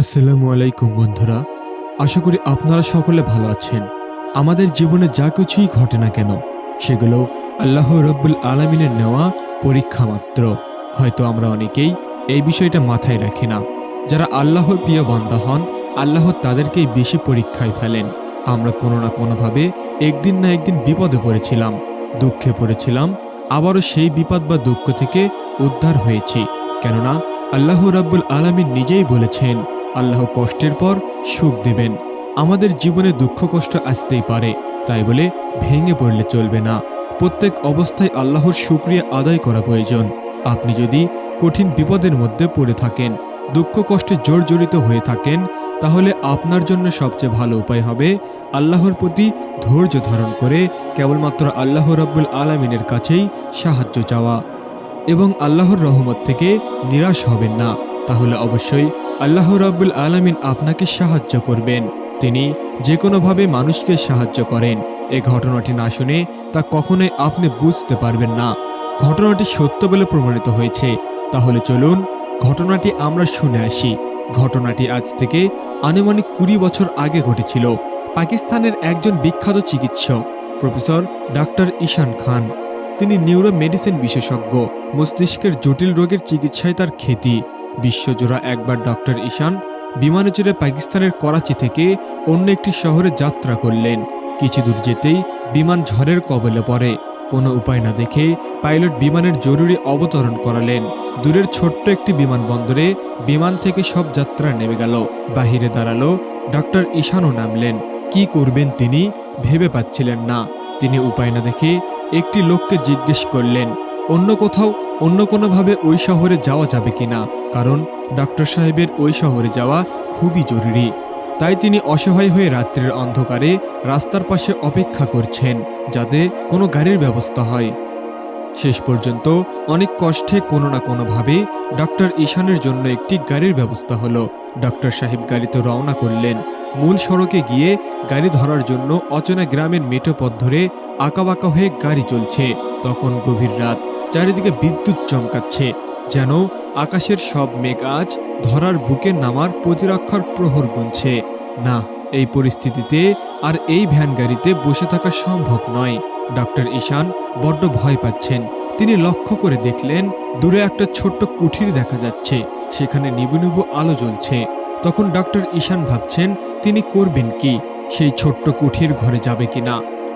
আসসালামু আলাইকুম বন্ধুরা। আশা করি আপনারা সকলে ভালো আছেন। আমাদের জীবনে যা কিছুই ঘটে না কেন, সেগুলো আল্লাহ রব্বুল আলমিনের নেওয়া পরীক্ষা মাত্র। হয়তো আমরা অনেকেই এই বিষয়টা মাথায় রাখি না। যারা আল্লাহর প্রিয় বান্দা হন, আল্লাহ তাদেরকেই বেশি পরীক্ষায় ফেলেন। আমরা কোনো না কোনোভাবে একদিন না একদিন বিপদে পড়েছিলাম, দুঃখে পড়েছিলাম, আবারও সেই বিপদ বা দুঃখ থেকে উদ্ধার হয়েছি। কেননা আল্লাহ রাব্বুল আলামিন নিজেই বলেছেন আল্লাহ কষ্টের পর সুখ দেবেন। আমাদের জীবনে দুঃখ কষ্ট আসতেই পারে, তাই বলে ভেঙে পড়লে চলবে না। প্রত্যেক অবস্থায় আল্লাহর শুক্রিয়া আদায় করা প্রয়োজন। আপনি যদি কঠিন বিপদের মধ্যে পড়ে থাকেন, দুঃখ কষ্টে জর্জরিত হয়ে থাকেন, তাহলে আপনার জন্য সবচেয়ে ভালো উপায় হবে আল্লাহর প্রতি ধৈর্য ধারণ করে কেবলমাত্র আল্লাহ রাব্বুল আলামিনের কাছেই সাহায্য চাওয়া। এবং আল্লাহর রহমত থেকে নিরাশ হবেন না, তাহলে অবশ্যই আল্লাহ রাব্বুল আলামিন আপনাকে সাহায্য করবেন। তিনি যে কোনোভাবে মানুষকে সাহায্য করেন। এ ঘটনাটি না শুনে তা কখনোই আপনি বুঝতে পারবেন না। ঘটনাটি সত্য বলে প্রমাণিত হয়েছে। তাহলে চলুন ঘটনাটি আমরা শুনে আসি। ঘটনাটি আজ থেকে আনুমানিক কুড়ি বছর আগে ঘটেছিল। পাকিস্তানের একজন বিখ্যাত চিকিৎসক, প্রফেসর ডাক্তার ঈশান খান। তিনি নিউরো মেডিসিন বিশেষজ্ঞ। মস্তিষ্কের জটিল রোগের চিকিৎসায় তার খ্যাতি। বিশ্বজোড়া একবার ডক্টর ঈশান বিমানে চড়ে পাকিস্তানের করাচি থেকে অন্য একটি শহরে যাত্রা করলেন। কিছু দূর যেতেই বিমান ঝড়ের কবলে পড়ে। কোনো উপায় না দেখে পাইলট বিমানের জরুরি অবতরণ করালেন। দূরের ছোট্ট একটি বিমানবন্দরে বিমান থেকে সব যাত্রা নেমে গেল। বাহিরে দাঁড়াল ডক্টর ঈশানও নামলেন। কি করবেন তিনি ভেবে পাচ্ছিলেন না। তিনি উপায় না দেখে একটি লোককে জিজ্ঞেস করলেন অন্য কোথাও, অন্য কোনোভাবে ওই শহরে যাওয়া যাবে কিনা? কারণ ডক্টর সাহেবের ওই শহরে যাওয়া খুবই জরুরি। তাই তিনি অসহায় হয়ে রাত্রের অন্ধকারে রাস্তার পাশে অপেক্ষা করছেন যাতে কোনো গাড়ির ব্যবস্থা হয়। শেষ পর্যন্ত অনেক কষ্টে কোনো না কোনোভাবে ডক্টর ঈশানের জন্য একটি গাড়ির ব্যবস্থা হলো। ডক্টর সাহেব গাড়িতে রওনা করলেন। মূল সড়কে গিয়ে গাড়ি ধরার জন্য অচেনা গ্রামের মেটো পথ ধরে আঁকাবাঁকা হয়ে গাড়ি চলছে। তখন গভীর রাত। চারিদিকে বিদ্যুৎ চমকাচ্ছে, যেন আকাশের সব মেঘ আজ ধরার বুকে নামার প্রতিরক্ষার প্রহর গুনছে। না, এই পরিস্থিতিতে আর এই ভ্যান গাড়িতে বসে থাকা সম্ভব নয়। ডক্টর ঈশান বড্ড ভয় পাচ্ছেন। তিনি লক্ষ্য করে দেখলেন, দূরে একটা ছোট্ট কুঠির দেখা যাচ্ছে, সেখানে নিবু নিবু আলো জ্বলছে। তখন ডক্টর ঈশান ভাবছেন, তিনি করবেন কি? সেই ছোট্ট কুঠির ঘরে যাবে কিনা?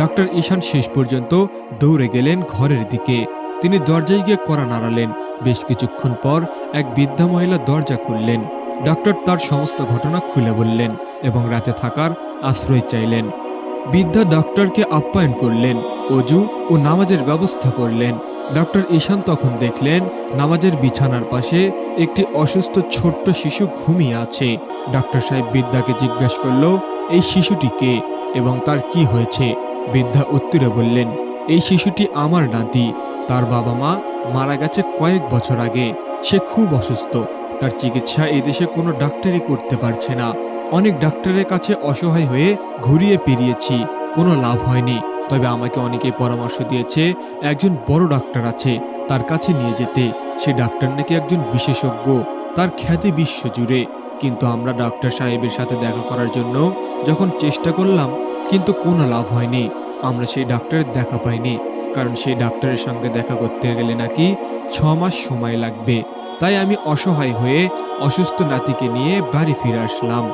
ডক্টর ঈশান শেষ পর্যন্ত দৌড়ে গেলেন ঘরের দিকে। তিনি দরজায় গিয়ে কড়া নাড়ালেন। বেশ কিছুক্ষণ পর এক বৃদ্ধা মহিলা দরজা খুললেন। ডক্টর তার সমস্ত ঘটনা খুলে বললেন এবং রাতে থাকার আশ্রয় চাইলেন। বৃদ্ধা ডক্টরকে আপ্যায়ন করলেন, অজু ও নামাজের ব্যবস্থা করলেন। ডক্টর ঈশান তখন দেখলেন নামাজের বিছানার পাশে একটি অসুস্থ ছোট্ট শিশু ঘুমিয়ে আছে। ডক্টর সাহেব বৃদ্ধাকে জিজ্ঞেস করল, এই শিশুটি কে এবং তার কি হয়েছে? বৃদ্ধা উত্তরে বললেন, এই শিশুটি আমার নাতি তার বাবা মা মারা গেছে কয়েক বছর আগে। সে খুব অসুস্থ। তার চিকিৎসা এদেশে কোনো ডাক্তারই করতে পারছে না। অনেক ডাক্তারের কাছে অসহায় হয়ে ঘুরিয়ে পেরিয়েছি। কোনো লাভ হয়নি। তবে আমাকে অনেকেই পরামর্শ দিয়েছে, একজন বড় ডাক্তার আছে, তার কাছে নিয়ে যেতে। সে ডাক্তার নাকি একজন বিশেষজ্ঞ। তার খ্যাতি বিশ্ব জুড়ে। কিন্তু আমরা ডাক্তার সাহেবের সাথে দেখা করার জন্য যখন চেষ্টা করলাম, কিন্তু কোনো লাভ হয়নি। আমরা সেই ডাক্তারের দেখা পাইনি। কারণ সেই ডাক্তারের সঙ্গে দেখা করতে গেলে নাকি ছ মাস সময় লাগবে। তাই আমি অসহায় হয়ে অসুস্থ নাতিকে নিয়ে বাড়ি ফিরে আসলাম।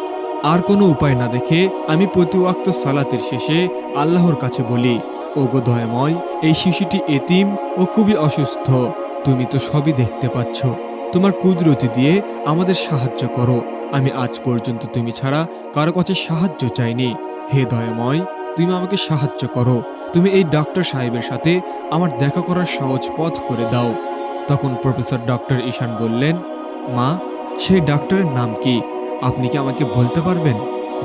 আর কোনো উপায় না দেখে আমি প্রতি ওয়াক্ত সালাতের শেষে আল্লাহর কাছে বলি, ওগো দয়াময়, এই শিশুটি এতিম ও খুবই অসুস্থ। তুমি তো সবই দেখতে পাচ্ছ। তোমার কুদরতি দিয়ে আমাদের সাহায্য করো। আমি আজ পর্যন্ত তুমি ছাড়া কারও কাছে সাহায্য চাইনি। হে দয়াময়, তুমি আমাকে সাহায্য করো। তুমি এই ডক্টর সাহেবের সাথে আমার দেখা করার সহজ পথ করে দাও। তখন প্রফেসর ডক্টর ঈশান বললেন, মা, সেই ডাক্তারের নাম কি? আপনি কি আমাকে বলতে পারবেন?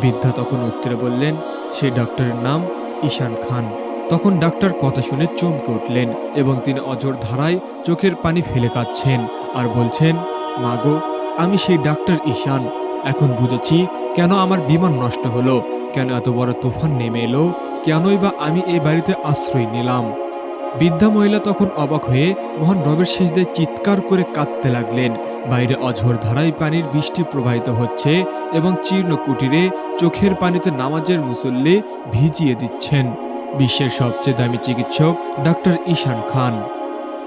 বৃদ্ধা তখন উত্তরে বললেন, সেই ডাক্তারের নাম ঈশান খান। তখন ডাক্তার কথা শুনে চমকে উঠলেন এবং তিনি অজর ধারায় চোখের পানি ফেলে কাঁদছেন আর বলছেন মাগো আমি সেই ডাক্তার ঈশান। এখন বুঝেছি কেন আমার বিমান নষ্ট হলো, কেন এত বড় তুফান নেমে এলো কেনই বা আমি এই বাড়িতে আশ্রয় নিলাম? বৃদ্ধা মহিলা তখন অবাক হয়ে মহান রবের শেষদের চিৎকার করে কাঁদতে লাগলেন। বাইরে অঝোর ধারায় পানির বৃষ্টি প্রবাহিত হচ্ছে এবং চীর্ণ কুটিরে চোখের পানিতে নামাজের মুসল্লি ভিজিয়ে দিচ্ছেন। বিশ্বের সবচেয়ে দামি চিকিৎসক ডক্টর ঈশান খান।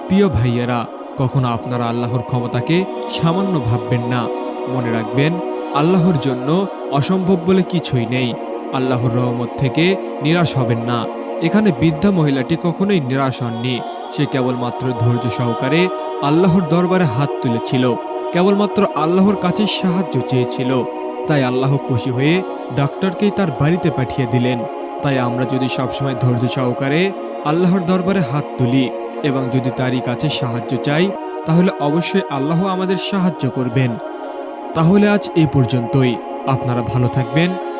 প্রিয় ভাইয়েরা, কখনো আপনারা আল্লাহর ক্ষমতাকে সামান্য ভাববেন না। মনে রাখবেন, আল্লাহর জন্য অসম্ভব বলে কিছুই নেই। আল্লাহর রহমত থেকে নিরাশ হবেন না। এখানে বৃদ্ধা মহিলাটি কখনোই নিরাশ হননি। সে কেবলমাত্র ধৈর্য সহকারে আল্লাহর দরবারে হাত তুলেছিল। কেবলমাত্র আল্লাহর কাছে সাহায্য চেয়েছিল। তাই আল্লাহ খুশি হয়ে ডাক্তারকেই তার বাড়িতে পাঠিয়ে দিলেন। তাই আমরা যদি সবসময় ধৈর্য সহকারে আল্লাহর দরবারে হাত তুলি এবং যদি তারই কাছে সাহায্য চাই, তাহলে অবশ্যই আল্লাহ আমাদের সাহায্য করবেন। তাহলে আজ এ পর্যন্তই। আপনারা ভালো থাকবেন।